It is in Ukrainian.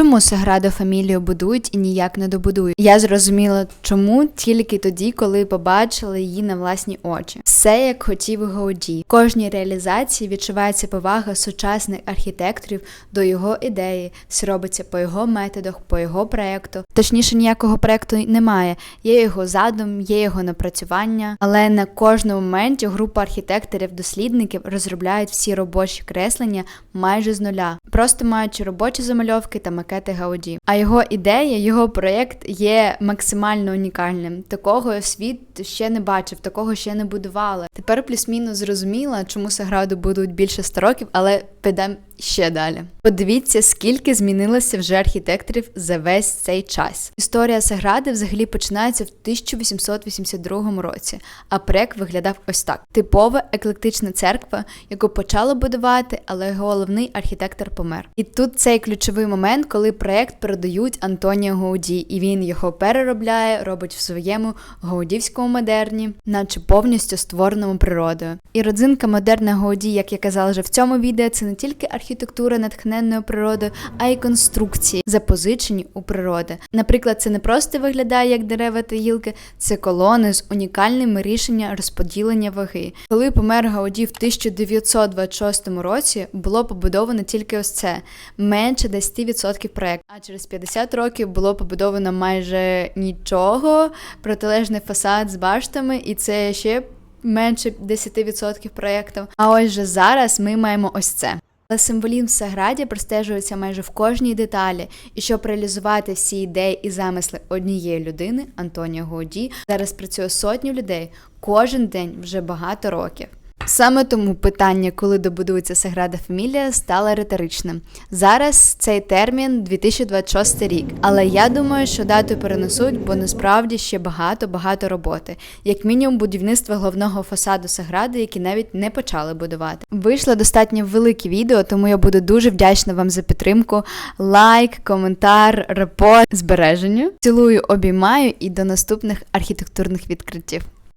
чому Саграду Фамілію будують і ніяк не добудують? Я зрозуміла, чому тільки тоді, коли побачила її на власні очі. Все як хотів Гауді. В кожній реалізації відчувається повага сучасних архітекторів до його ідеї. Все робиться по його методах, по його проекту. Точніше, ніякого проекту немає. Є його задум, є його напрацювання, але на кожному моменті група архітекторів-дослідників розробляють всі робочі креслення майже з нуля, просто маючи робочі замальовки та макети Гауді. А його ідея, його проєкт є максимально унікальним. Такого світ ще не бачив, такого ще не будували. Тепер плюс-мінус зрозуміла, чому Саграду будуть більше 100 років, але підемо ще далі. Подивіться, скільки змінилося вже архітекторів за весь цей час. Історія Сагради взагалі починається в 1882 році, а проект виглядав ось так: типова еклектична церква, яку почали будувати, але головний архітектор помер. І тут цей ключовий момент, коли проект передають Антоніо Гауді, і він його переробляє, робить в своєму гаудівському модерні, наче повністю створеному природою. І родзинка модерна Гауді, як я казала вже в цьому відео, це не тільки архітектура натхненною природою, а й конструкції, запозичені у природи. Наприклад, це не просто виглядає як дерева та гілки, це колони з унікальними рішенням розподілення ваги. Коли помер Гауді в 1926 році, було побудовано тільки ось це менше 10% проекту. А через 50 років було побудовано майже нічого, протилежний фасад з баштами, і це ще менше 10% проєкту. А ось же зараз ми маємо ось це. Але символізм Саграді простежується майже в кожній деталі, і щоб реалізувати всі ідеї і замисли однієї людини, Антоніо Годі, зараз працює сотню людей кожен день вже багато років. Саме тому питання, коли добудується Саграда Фамілія, стало риторичним. Зараз цей термін 2026 рік, але я думаю, що дату перенесуть, бо насправді ще багато-багато роботи, як мінімум будівництво головного фасаду Сагради, які навіть не почали будувати. Вийшло достатньо велике відео, тому я буду дуже вдячна вам за підтримку. Лайк, коментар, репост, збереженню. Цілую, обіймаю і до наступних архітектурних відкриттів.